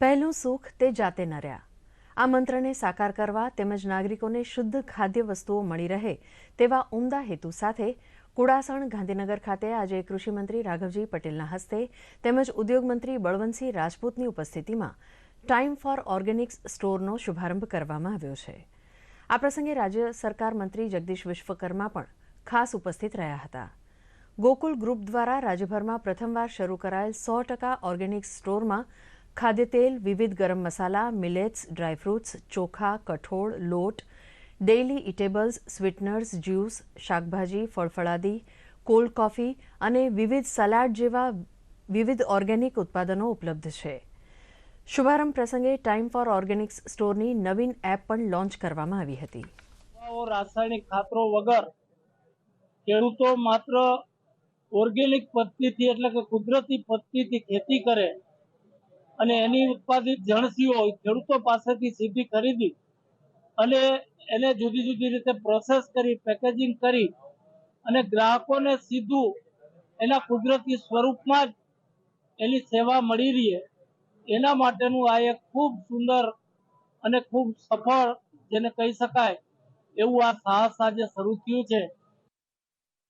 પહેલું સુખ તે જાતે નર્યા. આ મંત્રને સાકાર કરવા તેમજ નાગરિકોને શુદ્ધ ખાદ્ય વસ્તુઓ મળી રહે તેવા ઉમદા હેતુ સાથે કુડાસણ ગાંધીનગર ખાતે આજે કૃષિમંત્રી રાઘવજી પટેલના હસ્તે તેમજ ઉદ્યોગમંત્રી બળવંતસિંહ રાજપૂતની ઉપસ્થિતિમાં ટાઈમ ફોર ઓર્ગેનિક્સ સ્ટોરનો શુભારંભ કરવામાં આવ્યો છે. આ પ્રસંગે રાજ્ય સરકાર મંત્રી જગદીશ વિશ્વકર્મા પણ ખાસ ઉપસ્થિત રહ્યા હતા. ગોકુલ ગ્રુપ દ્વારા રાજ્યભરમાં પ્રથમવાર શરૂ કરાયેલ સો ટકા ઓર્ગેનિક સ્ટોરમાં ખાદ્ય તેલ, વિવિધ ગરમ મસાલા મિલેટ્સ ડ્રાયફ્રૂટ્સ ચોખા, કઠોળ, લોટ ડેઇલી ઇટેબલ્સ સ્વીટનર્સ જ્યુસ શાકભાજી, ફળફળાદી કોલ્ડ કોફી અને વિવિધ સલાડ જેવા વિવિધ ઓર્ગેનિક ઉત્પાદનો ઉપલબ્ધ છે. શુભારંભ પ્રસંગે ટાઈમ ફોર ઓર્ગેનિક્સ સ્ટોરની નવીન એપ પણ લોન્ચ કરવામાં આવી હતી. રાસાયણિક ખાતરો વગર ખેડૂતો માત્ર ઓર્ગેનિક પદ્ધતિથી એટલે કે કુદરતી પદ્ધતિથી ખેતી કરે અને એની ઉત્પાદિત જણસીઓ ખેડૂતો પાસેથી સીધી ખરીદી અને એને જુદી જુદી રીતે પ્રોસેસ કરી પેકેજિંગ કરી અને ગ્રાહકોને સીધું એના કુદરતી સ્વરૂપમાં જ એની સેવા મળી રહે. એના માટેનું આ એક ખૂબ સુંદર અને ખૂબ સફળ, જેને કહી શકાય, એવું આ સાહસ આજે શરૂ થયું છે.